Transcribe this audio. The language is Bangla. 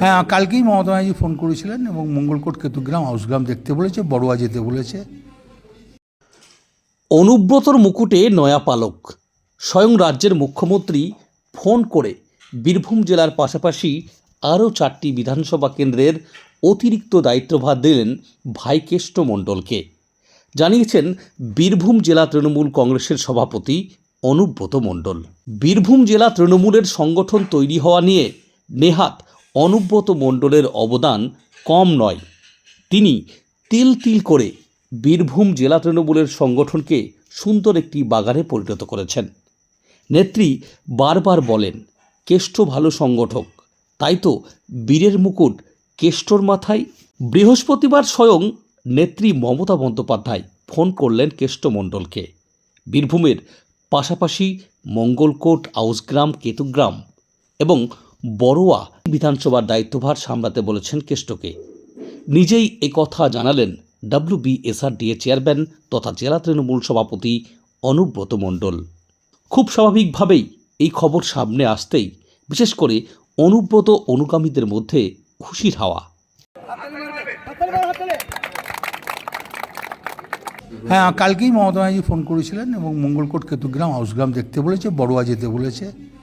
হ্যাঁ কালকেই মমতা ব্যানার্জি ফোন করেছিলেন এবং মঙ্গলকোট কেতুগ্রাম, হাউসগ্রাম দেখতে বলেছে, বড়ুয়া যেতে বলেছে। অনুব্রতর মুকুটে নয়া পালক। স্বয়ং রাজ্যের মুখ্যমন্ত্রী ফোন করে বীরভূম জেলার পাশাপাশি আরও চারটি বিধানসভা কেন্দ্রের অতিরিক্ত দায়িত্বভার দিলেন ভাইকেষ্ট মণ্ডলকে। জানিয়েছেন বীরভূম জেলা তৃণমূল কংগ্রেসের সভাপতি অনুব্রত মণ্ডল। বীরভূম জেলা তৃণমূলের সংগঠন তৈরি হওয়া নিয়ে নেহাত অনুব্রত মণ্ডলের অবদান কম নয়। তিনি তিল তিল করে বীরভূম জেলা তৃণমূলের সংগঠনকে সুন্দর একটি বাগানে পরিণত করেছেন। নেত্রী বারবার বলেন, কেষ্ট ভালো সংগঠক, তাই তো বীরের মুকুট কেষ্টর মাথায়। বৃহস্পতিবার স্বয়ং নেত্রী মমতা বন্দ্যোপাধ্যায় ফোন করলেন কেষ্টমণ্ডলকে বীরভূমের পাশাপাশি মঙ্গলকোট, আউসগ্রাম, কেতুগ্রাম এবং বড়োয়া বিধানসভার দায়িত্বভার সামলাতে বলেছেন কেষ্টকে। নিজেই কথা জানালেন ডাব্লিউবিএসআরডিএ চেয়ারম্যান তথা জেলা তৃণমূল সভাপতি অনুব্রত মণ্ডল। খুব স্বাভাবিকভাবেই এই খবর সামনে আসতেই, বিশেষ করে অনুব্রত অনুগামীদের মধ্যে খুশির হাওয়া। হ্যাঁ কালকেই মমতা ব্যানার্জি ফোন করেছিলেন এবং মঙ্গলকোট কেতুগ্রাম হাউসগ্রাম দেখতে বলেছে, বড়ুয়া যেতে বলেছে।